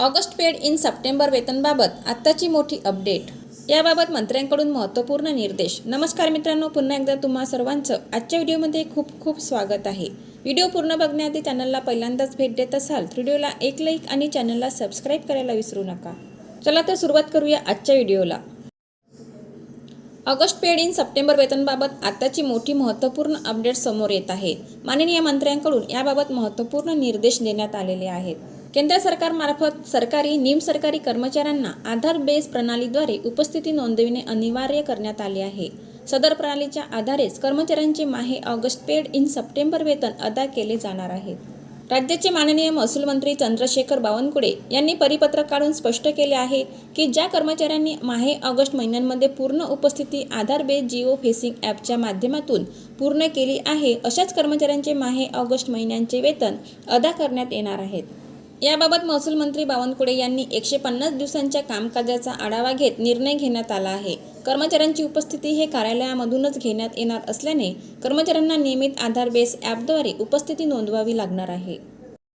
August paid in September वेतनबाबत आत्ताची मोठी अपडेट. याबाबत मंत्र्यांकडून महत्त्वपूर्ण निर्देश. नमस्कार मित्रांनो पुन्हा एकदा तुम्हा सर्वांचं आजच्या व्हिडिओमध्ये खूप खूप स्वागत आहे. व्हिडिओ पूर्ण बघण्याआधी चॅनलला पहिल्यांदाच भेट देत असाल तर व्हिडिओला एक लाईक आणि चॅनलला सबस्क्राईब करायला विसरू नका. चला तर सुरुवात करूया आजच्या व्हिडिओला. ऑगस्ट पेड इन सप्टेंबर वेतनबाबत आताची मोठी महत्त्वपूर्ण अपडेट समोर येत आहे. माननीय मंत्र्यांकडून याबाबत महत्त्वपूर्ण निर्देश देण्यात आलेले आहेत. केंद्र सरकारमार्फत सरकारी निमसरकारी कर्मचाऱ्यांना आधार बेस प्रणालीद्वारे उपस्थिती नोंदविणे अनिवार्य करण्यात आले आहे. सदर प्रणालीच्या आधारेच कर्मचाऱ्यांचे माहे ऑगस्ट पेड इन सप्टेंबर वेतन अदा केले जाणार आहेत राज्याचे माननीय महसूल मंत्री चंद्रशेखर बावनकुळे यांनी परिपत्रक काढून स्पष्ट केले आहे की ज्या कर्मचाऱ्यांनी माहे ऑगस्ट महिन्यांमध्ये पूर्ण उपस्थिती आधार बेस जिओ फेसिंग ॲपच्या माध्यमातून पूर्ण केली आहे अशाच कर्मचाऱ्यांचे माहे ऑगस्ट महिन्यांचे वेतन अदा करण्यात येणार आहेत. याबाबत महसूल मंत्री बावनकुळे यांनी एकशे पन्नास दिवसांच्या कामकाजाचा आढावा घेत निर्णय घेण्यात आला आहे. कर्मचाऱ्यांची उपस्थिती हे कार्यालयामधूनच घेण्यात येणार असल्याने कर्मचाऱ्यांना नियमित आधार बेस ॲपद्वारे उपस्थिती नोंदवावी लागणार आहे.